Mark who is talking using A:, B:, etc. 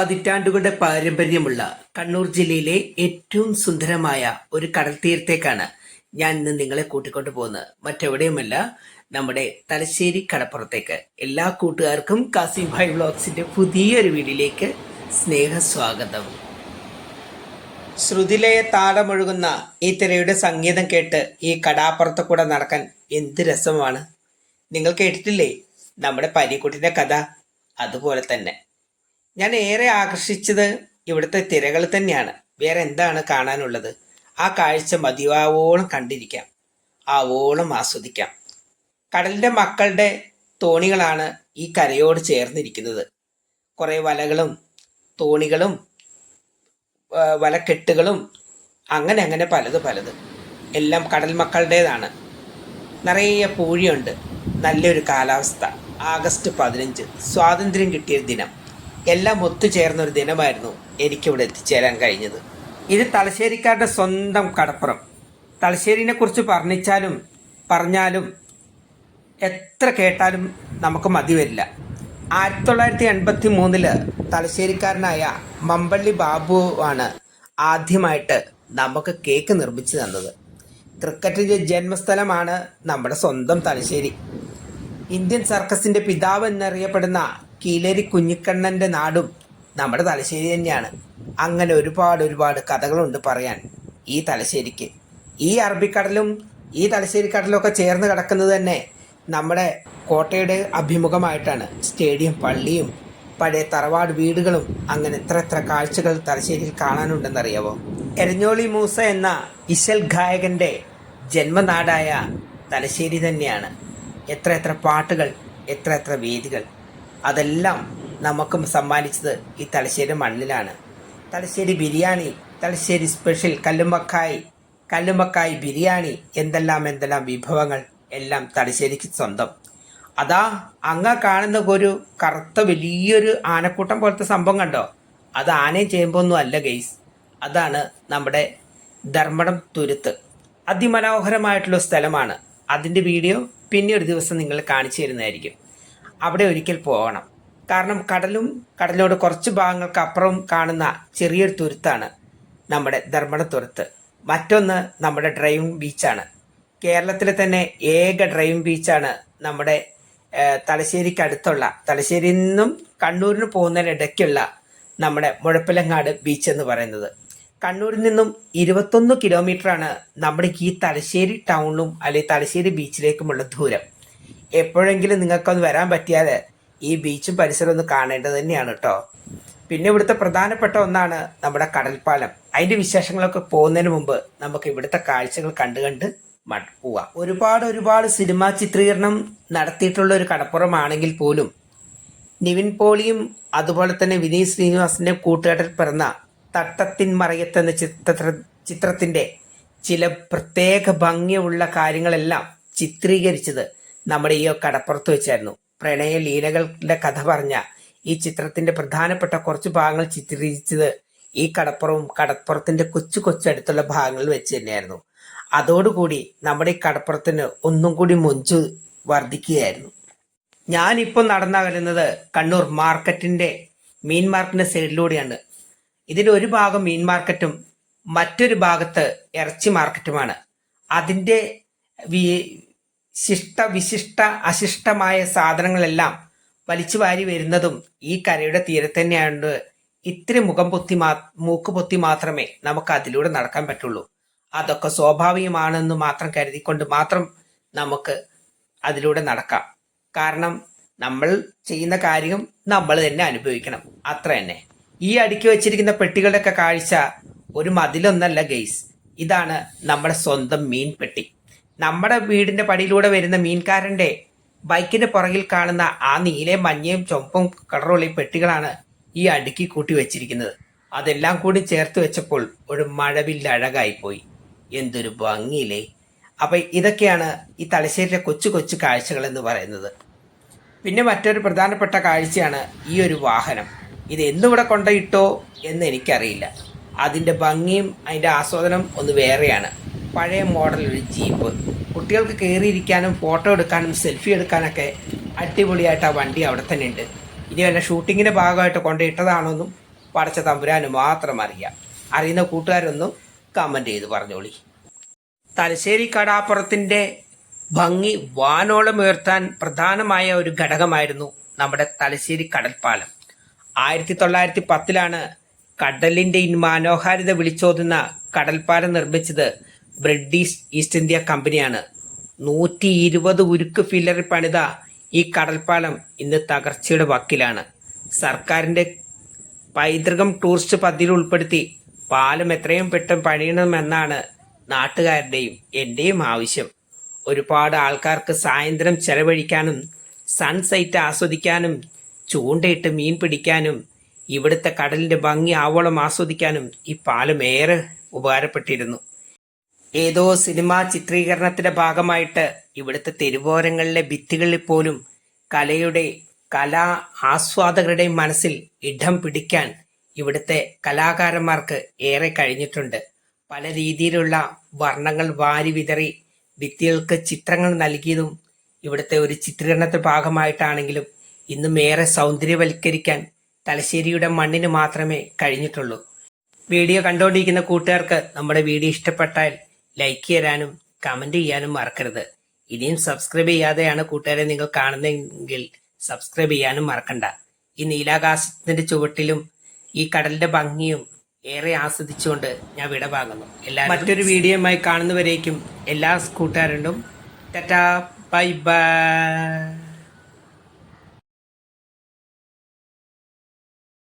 A: പതിറ്റാണ്ടുകളുടെ പാരമ്പര്യമുള്ള കണ്ണൂർ ജില്ലയിലെ ഏറ്റവും സുന്ദരമായ ഒരു കടൽ തീരത്തേക്കാണ് ഞാൻ ഇന്ന് നിങ്ങളെ കൂട്ടിക്കൊണ്ടു പോകുന്നത്. മറ്റെവിടെയുമല്ല നമ്മുടെ തലശ്ശേരി കടപ്പുറത്തേക്ക് എല്ലാ കൂട്ടുകാർക്കും കാസിം ഭായ് വ്ളോഗ്സിന്റെ പുതിയൊരു വീഡിയോയിലേക്ക് സ്നേഹസ്വാഗതം. ശ്രുതിലയ താളമൊഴുകുന്ന ഈ തിരയുടെ സംഗീതം കേട്ട് ഈ കടാപ്പുറത്ത് കൂടെ നടക്കാൻ എന്ത് രസമാണ്? നിങ്ങൾ കേട്ടിട്ടില്ലേ? നമ്മുടെ പരീക്കുട്ടിന്റെ കഥ അതുപോലെ തന്നെ. ഞാൻ ഏറെ ആകർഷിച്ചത് ഇവിടുത്തെ തിരകൾ തന്നെയാണ്. വേറെ എന്താണ് കാണാനുള്ളത്? ആ കാഴ്ച മതിയാവോളം കണ്ടിരിക്കാം. ആവോളം ആസ്വദിക്കാം. കടലിന്റെ മക്കളുടെ തോണികളാണ് ഈ കരയോട് ചേർന്നിരിക്കുന്നത്. കുറേ വലകളും തോണികളും വലക്കെട്ടുകളും അങ്ങനെ അങ്ങനെ പലത് പലത്. എല്ലാം കടൽ മക്കളുടേതാണ്. നിറയെ പൂഴിയുണ്ട്. നല്ലൊരു കാലാവസ്ഥ. ആഗസ്റ്റ് പതിനഞ്ച്. സ്വാതന്ത്ര്യം കിട്ടിയ ദിനം. എല്ലാം ഒത്തുചേർന്ന ഒരു ദിനമായിരുന്നു എനിക്കിവിടെ എത്തിച്ചേരാൻ കഴിഞ്ഞത്. ഇത് തലശ്ശേരിക്കാരുടെ സ്വന്തം കടപ്പുറം. തലശ്ശേരിനെ കുറിച്ച് പറഞ്ഞിച്ചാലും പറഞ്ഞാലും എത്ര കേട്ടാലും നമുക്ക് മതി വരില്ല. ആയിരത്തി തൊള്ളായിരത്തി എൺപത്തി മൂന്നിൽ തലശ്ശേരിക്കാരനായ മമ്പള്ളി ബാബു ആണ് ആദ്യമായിട്ട് നമുക്ക് കേക്ക് നിർമ്മിച്ചു തന്നത്. ക്രിക്കറ്റിന്റെ ജന്മസ്ഥലമാണ് നമ്മുടെ സ്വന്തം തലശ്ശേരി. ഇന്ത്യൻ സർക്കസിന്റെ പിതാവ് എന്നറിയപ്പെടുന്ന കീലേരി കുഞ്ഞിക്കണ്ണന്റെ നാടും നമ്മുടെ തലശ്ശേരി തന്നെയാണ്. അങ്ങനെ ഒരുപാട് ഒരുപാട് കഥകളുണ്ട് പറയാൻ ഈ തലശ്ശേരിക്ക്. ഈ അറബിക്കടലും ഈ തലശ്ശേരി ഒക്കെ ചേർന്ന് കിടക്കുന്നത് തന്നെ നമ്മുടെ കോട്ടയുടെ അഭിമുഖമായിട്ടാണ്. സ്റ്റേഡിയം പള്ളിയും പഴയ തറവാട് വീടുകളും അങ്ങനെ എത്ര എത്ര കാഴ്ചകൾ തലശ്ശേരിയിൽ കാണാനുണ്ടെന്നറിയാവോ? എരഞ്ഞോളി മൂസ എന്ന ഇശൽ ഗായകന്റെ ജന്മനാടായ തലശ്ശേരി തന്നെയാണ്. എത്ര എത്ര പാട്ടുകൾ എത്ര എത്ര വേദികൾ. അതെല്ലാം നമുക്ക് സമ്മാനിച്ചത് ഈ തലശ്ശേരി മണ്ണിലാണ്. തലശ്ശേരി ബിരിയാണി തലശ്ശേരി സ്പെഷ്യൽ കല്ലുമ്മക്കായി കല്ലുമ്മക്കായി ബിരിയാണി എന്തെല്ലാം എന്തെല്ലാം വിഭവങ്ങൾ എല്ലാം തലശ്ശേരിക്ക് സ്വന്തം. അതാ അങ്ങ കാണുന്ന ഒരു കറുത്ത വലിയൊരു ആനക്കൂട്ടം പോലത്തെ സംഭവം കണ്ടോ? അത് ആനയും ചെയ്യുമ്പോൾ അല്ല ഗെയ്സ് അതാണ് നമ്മുടെ ധർമ്മടം തുരുത്ത്. അതിമനോഹരമായിട്ടുള്ള സ്ഥലമാണ്. അതിന്റെ വീഡിയോ പിന്നെ ഒരു ദിവസം നിങ്ങൾ കാണിച്ചു തരുന്നതായിരിക്കും. അവിടെ ഒരിക്കൽ പോകണം. കാരണം കടലും കടലോട് കുറച്ച് ഭാഗങ്ങൾക്ക് അപ്പുറം കാണുന്ന ചെറിയൊരു തുരുത്താണ് നമ്മുടെ ധർമ്മട തുരുത്ത് മറ്റൊന്ന് നമ്മുടെ ഡ്രൈവിംഗ് ബീച്ചാണ്. കേരളത്തിലെ തന്നെ ഏക ഡ്രൈവിംഗ് ബീച്ചാണ് നമ്മുടെ തലശ്ശേരിക്കടുത്തുള്ള തലശ്ശേരിയിൽ നിന്നും കണ്ണൂരിന് പോകുന്നതിനിടയ്ക്കുള്ള നമ്മുടെ മുഴപ്പിലങ്ങാട് ബീച്ച് എന്ന് പറയുന്നത്. കണ്ണൂരിൽ നിന്നും ഇരുപത്തൊന്ന് കിലോമീറ്ററാണ് നമ്മുടെ ഈ തലശ്ശേരി ടൗണിലും അല്ലെങ്കിൽ തലശ്ശേരി ബീച്ചിലേക്കുമുള്ള ദൂരം. എപ്പോഴെങ്കിലും നിങ്ങൾക്കൊന്ന് വരാൻ പറ്റിയാൽ ഈ ബീച്ചും പരിസരം ഒന്ന് കാണേണ്ടത് തന്നെയാണ് കേട്ടോ പിന്നെ ഇവിടുത്തെ പ്രധാനപ്പെട്ട ഒന്നാണ് നമ്മുടെ കടൽപ്പാലം. അതിന്റെ വിശേഷങ്ങളൊക്കെ പോകുന്നതിന് മുമ്പ് നമുക്ക് ഇവിടുത്തെ കാഴ്ചകൾ കണ്ടു കണ്ട് മടുക്കുക ഒരുപാട് ഒരുപാട് സിനിമാ ചിത്രീകരണം നടത്തിയിട്ടുള്ള ഒരു കടപ്പുറമാണെങ്കിൽ പോലും നിവിൻ പോളിയും അതുപോലെ തന്നെ വിനീത് ശ്രീനിവാസിന്റെ കൂട്ടുകെട്ടിൽ പിറന്ന തട്ടത്തിൻ മറയത്ത് എന്ന ചിത്ര ചിത്രത്തിന്റെ ചില പ്രത്യേക ഭംഗിയുള്ള കാര്യങ്ങളെല്ലാം ചിത്രീകരിച്ചത് നമ്മുടെ ഈ കടപ്പുറത്ത് വെച്ചായിരുന്നു. പ്രണയ ലീലകളുടെ കഥ പറഞ്ഞ ഈ ചിത്രത്തിന്റെ പ്രധാനപ്പെട്ട കുറച്ച് ഭാഗങ്ങൾ ചിത്രീകരിച്ചത് ഈ കടപ്പുറവും കടപ്പുറത്തിന്റെ കൊച്ചു കൊച്ചു കൊച്ചടുത്തുള്ള ഭാഗങ്ങളിൽ വെച്ച് തന്നെയായിരുന്നു. അതോടുകൂടി നമ്മുടെ ഈ കടപ്പുറത്തിന് ഒന്നും കൂടി മൊഞ്ചു വർദ്ധിക്കുകയായിരുന്നു. ഞാനിപ്പോൾ നടന്നകലുന്നത് കണ്ണൂർ മാർക്കറ്റിന്റെ മീൻ മാർക്കറ്റിന്റെ സൈഡിലൂടെയാണ്. ഇതിന്റെ ഒരു ഭാഗം മീൻ മാർക്കറ്റും മറ്റൊരു ഭാഗത്ത് ഇറച്ചി മാർക്കറ്റുമാണ്. അതിന്റെ ശിഷ്ട വിശിഷ്ട അശിഷ്ടമായ സാധനങ്ങളെല്ലാം വലിച്ചു വാരി വരുന്നതും ഈ കരയുടെ തീരത്ത് തന്നെയാണ് ഇത്തിരി മുഖം പൊത്തി മാ മൂക്ക് പൊത്തി മാത്രമേ നമുക്ക് അതിലൂടെ നടക്കാൻ പറ്റുള്ളൂ. അതൊക്കെ സ്വാഭാവികമാണെന്ന് മാത്രം കരുതിക്കൊണ്ട് മാത്രം നമുക്ക് അതിലൂടെ നടക്കാം. കാരണം നമ്മൾ ചെയ്യുന്ന കാര്യം നമ്മൾ തന്നെ അനുഭവിക്കണം. അത്ര തന്നെ. ഈ അടുക്കി വെച്ചിരിക്കുന്ന പെട്ടികളുടെയൊക്കെ കാഴ്ച ഒരു മതിലൊന്നല്ല ഗെയ്സ്. ഇതാണ് നമ്മുടെ സ്വന്തം മീൻ പെട്ടി നമ്മുടെ വീടിന്റെ പടിയിലൂടെ വരുന്ന മീൻകാരന്റെ ബൈക്കിന്റെ പുറകിൽ കാണുന്ന ആ നീലയും മഞ്ഞയും ചുമപ്പും കളറുള്ള പെട്ടികളാണ് ഈ അടുക്കി കൂട്ടി വെച്ചിരിക്കുന്നത്. അതെല്ലാം കൂടി ചേർത്ത് വെച്ചപ്പോൾ ഒരു മഴവില്ലഴകായിപ്പോയി എന്തൊരു ഭംഗിയില്ലേ. അപ്പൊ ഇതൊക്കെയാണ് ഈ തലശ്ശേരിയിലെ കൊച്ചു കൊച്ചു കാഴ്ചകൾ എന്ന് പറയുന്നത്. പിന്നെ മറ്റൊരു പ്രധാനപ്പെട്ട കാഴ്ചയാണ് ഈ ഒരു വാഹനം. ഇത് എന്തുകൂടെ കൊണ്ടിട്ടോ എന്ന് എനിക്കറിയില്ല. അതിന്റെ ഭംഗിയും അതിന്റെ ആസ്വാദനം ഒന്ന് വേറെയാണ്. പഴയ മോഡൽ ഒരു ജീപ്പ്. കുട്ടികൾക്ക് കയറിയിരിക്കാനും ഫോട്ടോ എടുക്കാനും സെൽഫി എടുക്കാനൊക്കെ അടിപൊളിയായിട്ട് ആ വണ്ടി അവിടെ തന്നെ ഉണ്ട്. ഇനി വല്ല ഷൂട്ടിങ്ങിന്റെ ഭാഗമായിട്ട് കൊണ്ടിട്ടതാണോന്നും പടച്ച തമ്പുരാന് മാത്രം അറിയാം. അറിയുന്ന കൂട്ടുകാരൊന്നും കമന്റ് ചെയ്ത് പറഞ്ഞോളി. തലശ്ശേരി കടാപ്പുറത്തിന്റെ ഭംഗി വാനോളം ഉയർത്താൻ പ്രധാനമായ ഒരു ഘടകമായിരുന്നു നമ്മുടെ തലശ്ശേരി കടൽപ്പാലം. ആയിരത്തി തൊള്ളായിരത്തി പത്തിലാണ് കടലിന്റെ മനോഹാരിത വിളിച്ചോതുന്ന കടൽപ്പാലം നിർമ്മിച്ചത് ബ്രിട്ടീഷ് ഈസ്റ്റ് ഇന്ത്യ കമ്പനിയാണ്. നൂറ്റി ഇരുപത് ഉരുക്ക് ഫില്ലറിൽ പണിത ഈ കടൽപ്പാലം ഇന്ന് തകർച്ചയുടെ വക്കിലാണ്. സർക്കാരിന്റെ പൈതൃകം ടൂറിസ്റ്റ് പദ്ധതിയിൽ ഉൾപ്പെടുത്തി പാലം എത്രയും പെട്ടെന്ന് പണിയണമെന്നാണ് നാട്ടുകാരുടെയും എന്റെയും ആവശ്യം. ഒരുപാട് ആൾക്കാർക്ക് സായന്ത്രം ചെലവഴിക്കാനും സൺസൈറ്റ് ആസ്വദിക്കാനും ചൂണ്ടയിട്ട് മീൻ പിടിക്കാനും ഇവിടുത്തെ കടലിന്റെ ഭംഗി ആവോളം ആസ്വദിക്കാനും ഈ പാലം ഏറെ ഉപകാരപ്പെട്ടിരുന്നു. ഏതോ സിനിമാ ചിത്രീകരണത്തിന്റെ ഭാഗമായിട്ട് ഇവിടുത്തെ തെരുവോരങ്ങളിലെ ഭിത്തികളിൽ പോലും കലയുടെ കലാ ആസ്വാദകരുടെ മനസ്സിൽ ഇടം പിടിക്കാൻ ഇവിടുത്തെ കലാകാരന്മാർക്ക് ഏറെ കഴിഞ്ഞിട്ടുണ്ട്. പല രീതിയിലുള്ള വർണങ്ങൾ വാരി വിതറി ഭിത്തികൾക്ക് ചിത്രങ്ങൾ നൽകിയതും ഇവിടുത്തെ ഒരു ചിത്രീകരണത്തിന്റെ ഭാഗമായിട്ടാണെങ്കിലും ഇന്നും ഏറെ സൗന്ദര്യവൽക്കരിക്കാൻ തലശ്ശേരിയുടെ മണ്ണിന് മാത്രമേ കഴിഞ്ഞിട്ടുള്ളൂ. വീഡിയോ കണ്ടുകൊണ്ടിരിക്കുന്ന കൂട്ടുകാർക്ക് നമ്മുടെ വീഡിയോ ഇഷ്ടപ്പെട്ടാൽ ലൈക്ക് ചെയ്യാനും കമന്റ് ചെയ്യാനും മറക്കരുത്. ഇനിയും സബ്സ്ക്രൈബ് ചെയ്യാതെയാണ് കൂട്ടുകാരെ നിങ്ങൾ കാണുന്നതെങ്കിൽ സബ്സ്ക്രൈബ് ചെയ്യാനും മറക്കണ്ട. ഈ നീലാകാശത്തിന്റെ ചുവട്ടിലും ഈ കടലിന്റെ ഭംഗിയും ഏറെ ആസ്വദിച്ചുകൊണ്ട് ഞാൻ വിട വിടവാങ്ങുന്നു എല്ലാ മറ്റൊരു വീഡിയോയുമായി കാണുന്നവരേക്കും എല്ലാ കൂട്ടുകാരുണ്ടും. Tata bye bye.